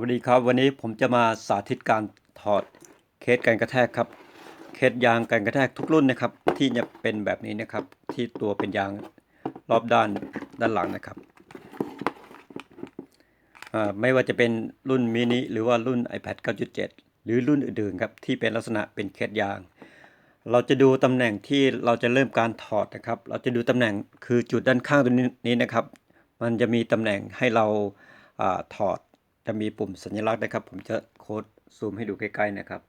วัสดีครับวันนี้ผมจะมาสาธิตการถอดเคสกันกระแทกครับ เคสยางกันกระแทกทุกรุ่นนะครับ ที่จะเป็นแบบนี้นะครับ ที่ตัวเป็นยางรอบด้านด้านหลังนะครับไม่ว่าจะเป็นรุ่นมินิหรือว่ารุ่น iPad 9.7 หรือรุ่นอื่นๆครับที่เป็นลักษณะเป็นเคสยาง เราจะดูตำแหน่งที่เราจะเริ่มการถอดนะครับ เราจะดูตำแหน่งคือจุดด้านข้างตรงนี้นะครับ มันจะมีตำแหน่งให้เราอาถอด จะมีปุ่มสัญลักษณ์นะครับ ผมจะโค้ดซูมให้ดูใกล้ๆนะครับ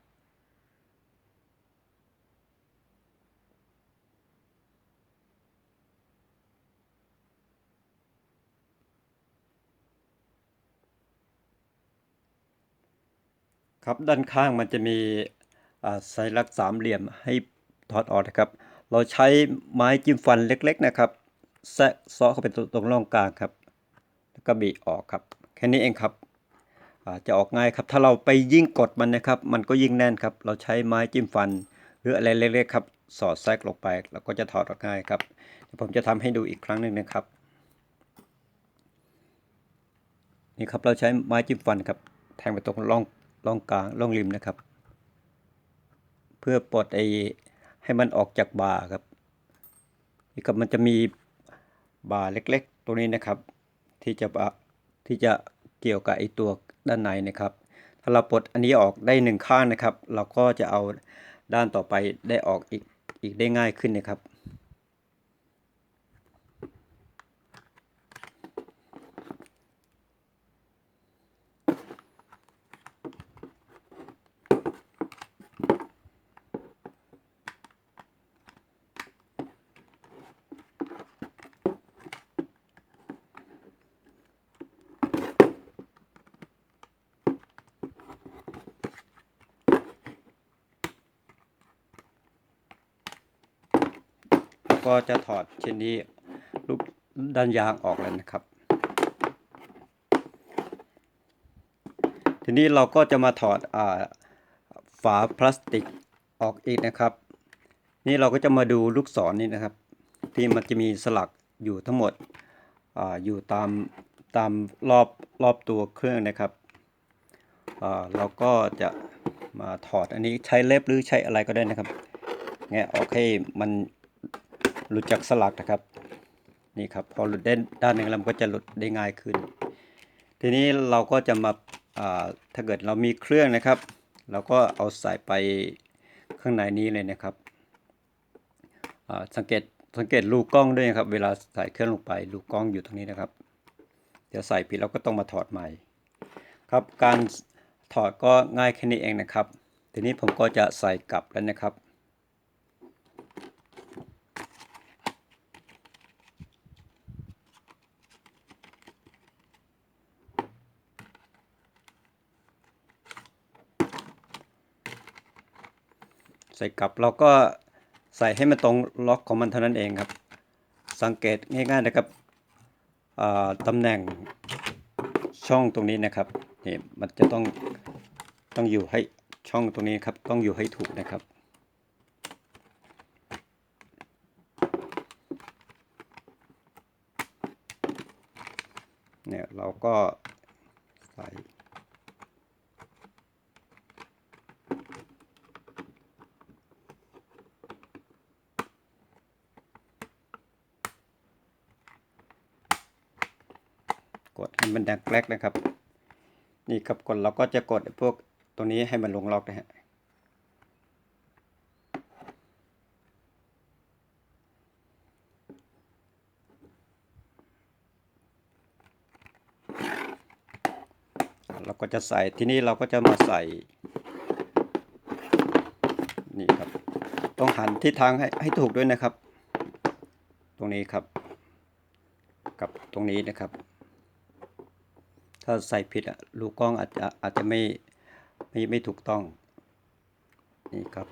ครับด้านข้างมันจะมีสัญลักษณ์สามเหลี่ยมให้ถอดออกนะครับ เราใช้ไม้จิ้มฟันเล็ก ๆ นะครับแซะซ้อเข้าไปตรงร่องกลางครับ แล้วก็บีออกครับ แค่นี้เองครับ จะออกง่ายครับ ถ้าเราไปยิ่งกดมันนะครับ มันก็ยิ่งแน่นครับ เราใช้ไม้จิ้มฟัน หรืออะไรเล็กๆครับ สอดแทรกลงไปแล้วก็จะถอดออกง่ายครับเดี๋ยวผมจะทำให้ดูอีกครั้งหนึ่งนะครับ นี่ครับเราใช้ไม้จิ้มฟันครับ แทงไปตรงร่องร่องกลางร่องริมนะครับ เพื่อปลดไอ้ให้มันออกจากบาครับนี่ครับมันจะมีบาเล็กๆตรงนี้นะครับ ที่จะบะที่จะเกี่ยวกับไอตัว ด้านในนะครับ ถ้าเราปลดอันนี้ออกได้หนึ่งข้างนะครับ เราก็จะเอาด้านต่อไปได้ออกอีกอีกได้ง่ายขึ้นนะครับ ก็จะถอดเชิ้นนี้ลูกด้านยางออกแล้วนะครับ ทีนี้เราก็จะมาถอดอฝาพลาสติกออกอีกนะครับ นี่เราก็จะมาดูลูกศรนนี่นะครับ ที่มันจะมีสลักอยู่ทั้งหมดออยู่ตามตามรอบรอบตัวเครื่องนะครับเราก็จะมาถอดอันนี้ใช้เล็บหรือใช้อะไรก็ได้นะครับแงะออกให้มัน หลุดจากสลักนะครับ นี่ครับพอหลุดด้ด้านหนึ่งแล้วมันก็จะหลุดได้ง่ายขึ้น ทีนี้เราก็จะมาาถ้าเกิดเรามีเครื่องนะครับ เราก็เอาใส่ไปข้างในนี้เลยนะครับสังเกตสังเกตลูกกล้องด้วยนะครับ เวลาใส่เครื่องลงไปลูกกล้องอยู่ตรงนี้นะครับ เดี๋ยวใส่ผิดเราก็ต้องมาถอดใหม่ ครับการถอดก็ง่ายแค่นี้เองนะครับ ทีนี้ผมก็จะใส่กลับแล้วนะครับ ใส่กลับเราก็ใส่ให้มันตรงล็อกของมันเท่านั้นเองครับ สังเกตง่ายๆนะครับตำแหน่งช่องตรงนี้นะครับนี่มันจะต้องต้องอยู่ให้ช่องตรงนี้ครับต้องอยู่ให้ถูกนะครับเนี่ยเราก็ใส่ กดให้มันดังแกลกนะครับ นี่ครับกดเราก็จะกดพวกตัวนี้ให้มันลงล็อกนะฮะเราก็จะใส่ที่นี่เราก็จะมาใส่ นี่ครับ ต้องหันทิศทางให้ให้ถูกด้วยนะครับ ตรงนี้ครับ กับตรงนี้นะครับ ถ้าใส่ผิดอะลูกกล้องอาจจะอาจจะไม่ไม่ไม่ถูกต้อง นี่ครับ